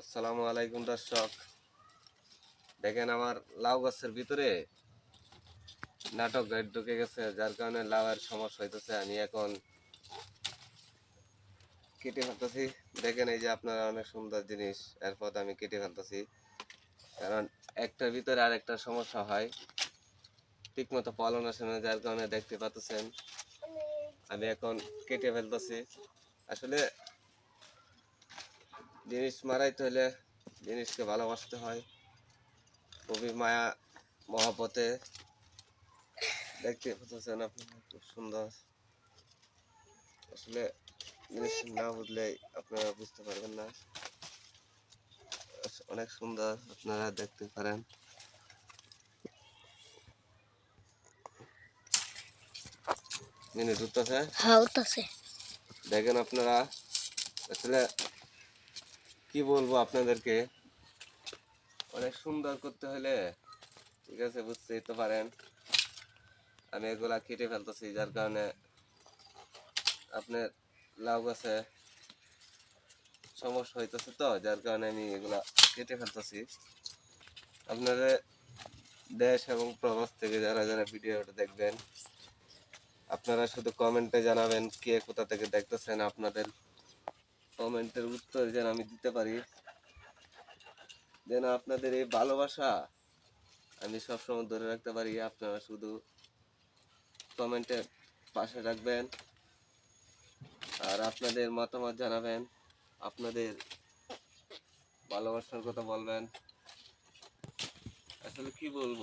আসসালামু আলাইকুম দর্শক। দেখেন আমার লাউ গাছের ভিতরে নাটক গাইড ঢুকে গেছে, যার কারণে লাউয়ের সমস্যা হইতেছে। আমি এখন কেটে ফেলতেছি। দেখেন এই যে আপনারা অনেক সুন্দর জিনিস, এরপর আমি কেটে ফেলতেছি। কারণ একটার ভিতরে আর একটা সমস্যা হয়। ঠিক মতো পালন আসে না, যার কারণে দেখতে পাচ্ছেন। আমি এখন কেটে ফেলতেছি। আসলে জিনিস মারাইতে হলে জিনিসকে ভালোবাসতে হয়। খুবই মায়া মহাপতে দেখতে পাচ্ছেন আপনারা খুব সুন্দর। আসলে জিনিস না বুঝলে আপনারা বুঝতে পারবেন না। অনেক সুন্দর আপনারা দেখতে পারেন। মিনিট উঠতেছে। হ্যাঁ দেখেন আপনারা আসলে কি বলব আপনাদেরকে? অনেক সুন্দর করতে হলে, ঠিক আছে, বুঝতেই তো পারেন। আমি এগুলা কেটে ফেলতেছি, যার কারণে আপনার লাউ গাছে সমস্যা হইতেছে তো, যার কারণে আমি এগুলা কেটে ফেলতেছি। আপনারা দেশ এবং প্রবাস থেকে যারা যারা ভিডিওটা দেখবেন, আপনারা শুধু কমেন্টে জানাবেন কে কোথা থেকে দেখতেছেন আপনাদের কমেন্টের উত্তর যেন আমি দিতে পারি। যেন আপনাদের এই ভালোবাসা আমি সবসময় ধরে রাখতে পারি। আপনারা শুধু কমেন্টের পাশে রাখবেন আর আপনাদের মতামত জানাবেন। আপনাদের ভালোবাসার কথা বলবেন। আসলে কি বলব?